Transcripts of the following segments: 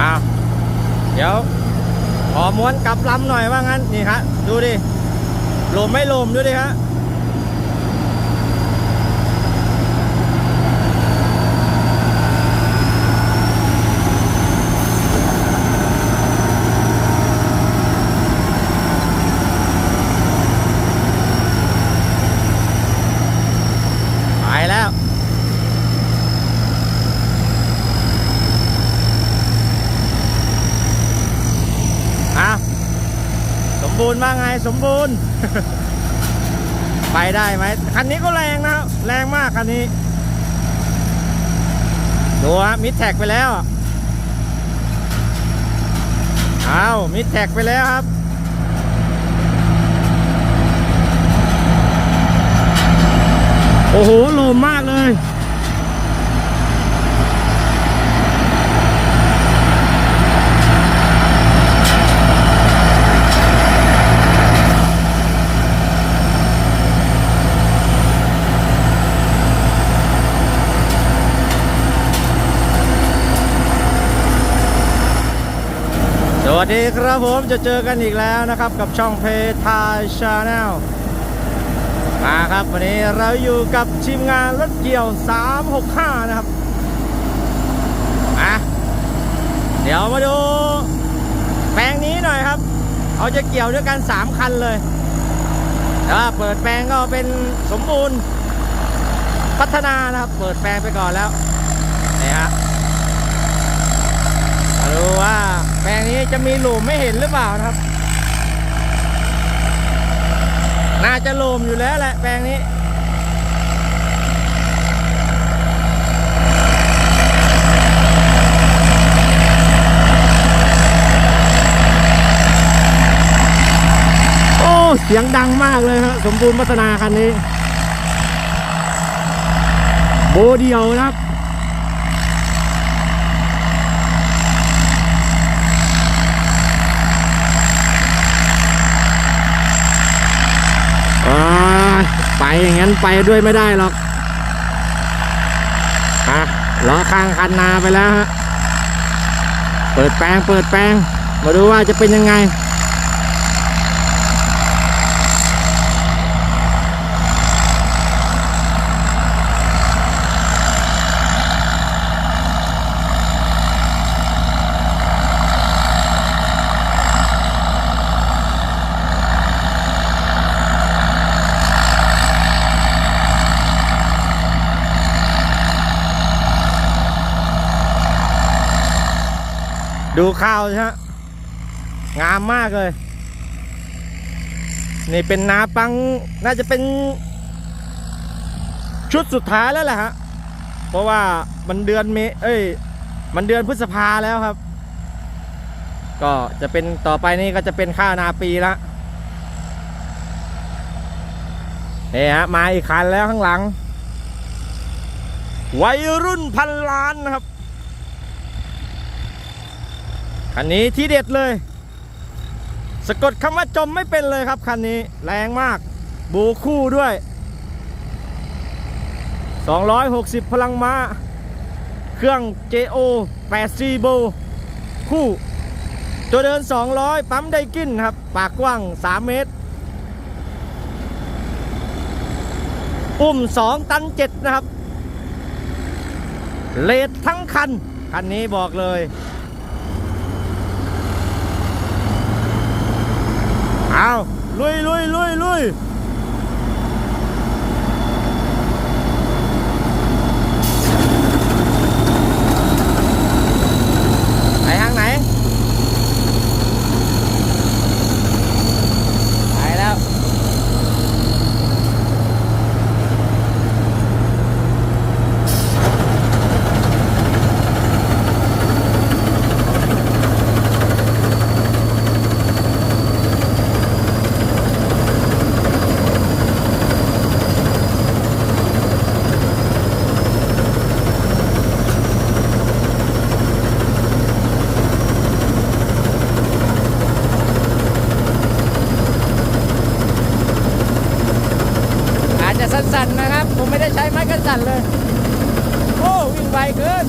อ้าวเดี๋ยวขอม้วนกลับลำหน่อยว่างั้น นี่ฮะ ดูดิลมไม่ลมดูดิฮะ ไปแล้ว อะสมบู รณ์ว่าไงสมบูรณ์ ไปได้ไหมคันนี้ก็แรงนะ แรงมากคันนี้ ดูฮะมิดแท็กไปแล้วเอามิดแท็กไปแล้วครับโอ้โหลมมากเลย วัสดีครับผมจะเจอกันอีกแล้วนะครับกับช่องเพทายชาแนลมาครับวันนี้เราอยู่กับทีมงานรถเกี่ยว 365 นะครับอะเดี๋ยวมาดูแปลงนี้หน่อยครับ เขาจะเกี่ยวด้วยกัน 3 คันเลยแล้วเปิดแปลงก็เป็นสมบูรณ์ พัฒนานะครับ เปิดแปลงไปก่อนแล้วนี่ฮะมาดูว่า แปลงนี้จะมีหลุมไม่เห็นหรือเปล่านะครับ น่าจะหลุมอยู่แล้วแหละแปลงนี้โอ้เสียงดังมากเลยครับสมบูรณ์พัฒนาคันนี้ โบเดียวนะครับ อ่าไป อย่างนั้นไปด้วยไม่ได้หรอกอะล้อข้างคันนาไปแล้วฮะ เปิดแปลงเปิดแปลง มาดูว่าจะเป็นยังไง ดูข้าวใช่ฮะงามมากเลย นี่เป็นนาปังน่าจะเป็น ชุดสุดท้ายแล้วแหละฮะเพราะว่ามันเดือนเมเอ้ย มันเดือนพฤษภาแล้วครับ ก็จะเป็นต่อไปนี่ก็จะเป็นข้าวนาปีละนี่ฮะมาอีกคันแล้วข้างหลัง วัยรุ่นพันล้านนะครับ คันนี้ที่เด็ดเลย สะกดคำว่าจมไม่เป็นเลยครับคันนี้แรงมาก บูคู่ด้วย 260 พลังม้า เครื่อง JO 8 c โบคู่ ตัวเดิน 200 ปั๊มไดกินครับ ปากกว้าง 3 เมตร อุ้ม 2 ตัน 7 นะครับ เลดทั้งคัน คันนี้บอกเลย เอาลุยลุยลุยลุย จัดเลย โอ้ วิ่งไวเกิน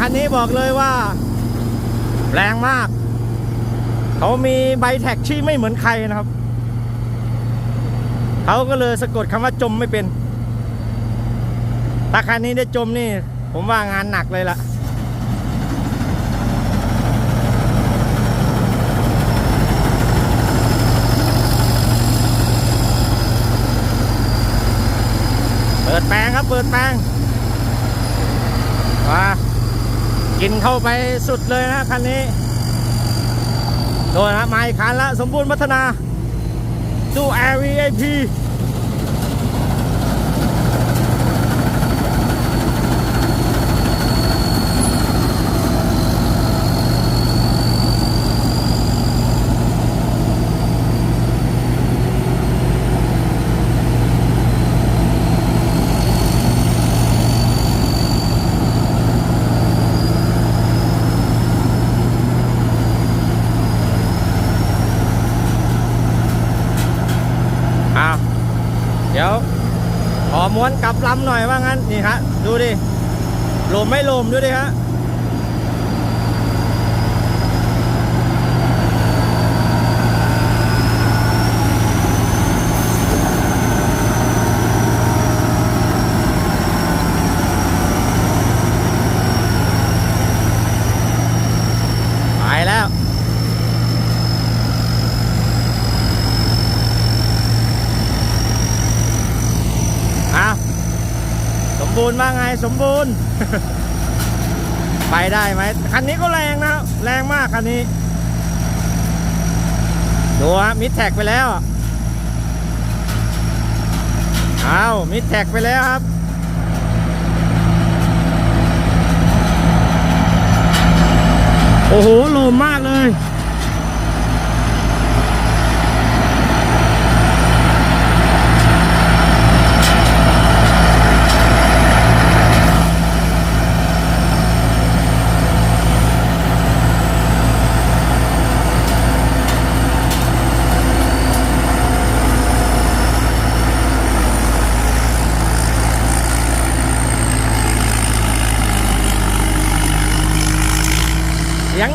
คันนี้บอกเลยว่า แรงมาก เขามีใบแท็กที่ไม่เหมือนใครนะครับ เขาก็เลยสะกดคำว่าจมไม่เป็นถ้าคันนี้ได้จมนี่ ผมว่างานหนักเลยล่ะเปิดแปลงครับ เปิดแปลงมากินเข้าไปสุดเลยนะคันนี้ โดนนะมาอีกคันละสมบูรณ์พัฒนา ดู Air VIP อ้าวเดี๋ยว ขอม้วนก ลับลำหน่อยว่างั้นนี่ฮะดูดิลมไม่ลมดูดิฮะ ไปแล้ว อ้าวสมบูรณ์ว่าไง สมบูรณ์ ไปได้ไหมคันนี้ก็แรงนะครับแรงมากคันนี้ดูฮะมิดแท็กไปแล้วอ้าวมิดแท็กไปแล้วครับโอ้โหโลมมากเลย เสียง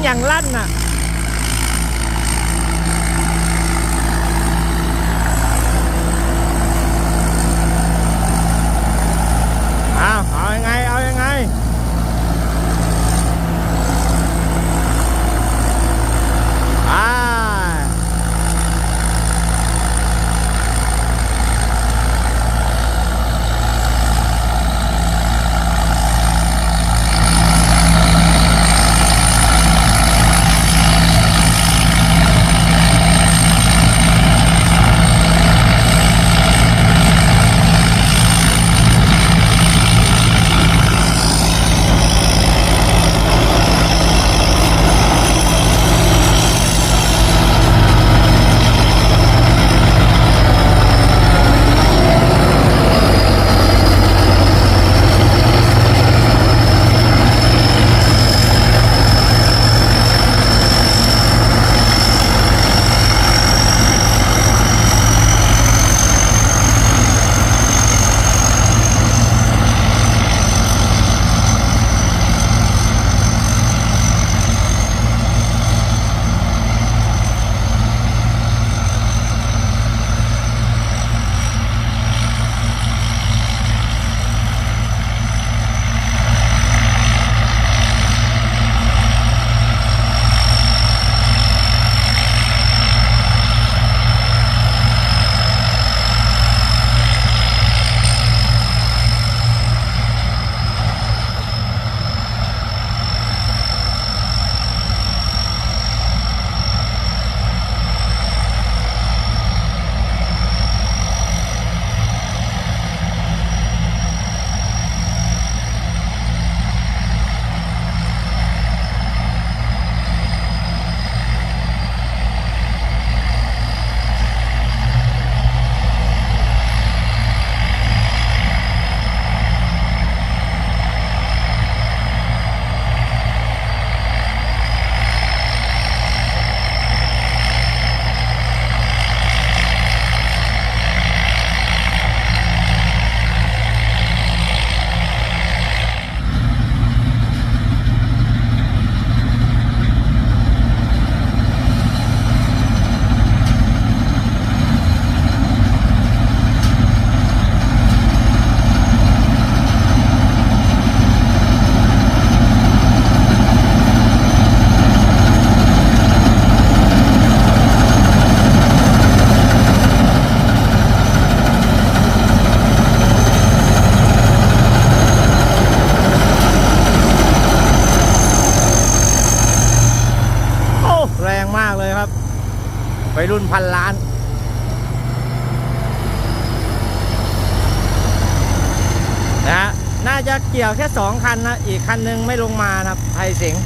จะเกี่ยวแค่สองคันนะ อีกคันหนึงไม่ลงมานะครับไทยสิงห์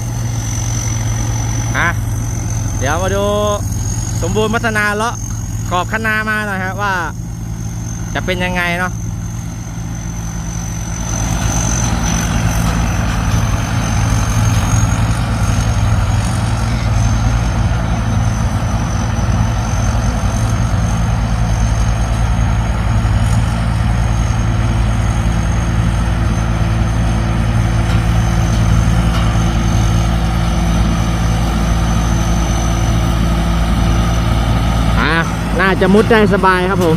อะเดี๋ยวมาดูสมบูรณ์พัฒนาเลาะขอบคณามาหน่อยฮะว่า จะเป็นยังไงเนาะน่า จะมุดได้สบายครับผม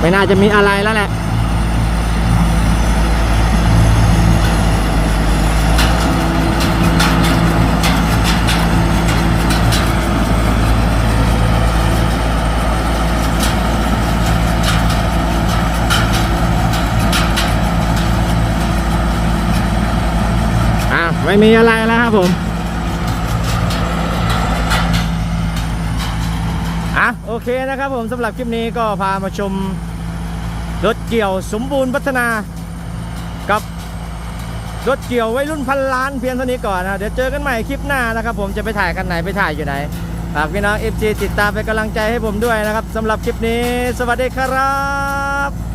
ไม่น่าจะมีอะไรแล้วแหละอะไม่มีอะไรแล้วครับผม อะโอ เคนะครับผมสำหรับคลิปนี้ก็พามาชมรถเกี่ยวสมบูรณ์พัฒนากับรถเกี่ยวไว้รุ่นพันล้านเพียงเท่านี้ก่อนนะเดี๋ยวเจอกันใหม่คลิปหน้านะครับผมจะไปถ่ายกันไหนไปถ่ายอยู่ไหนฝากพี่น้อง FG ติดตามเป็นกำลังใจให้ผมด้วยนะครับสำหรับคลิปนี้ สวัสดีครับ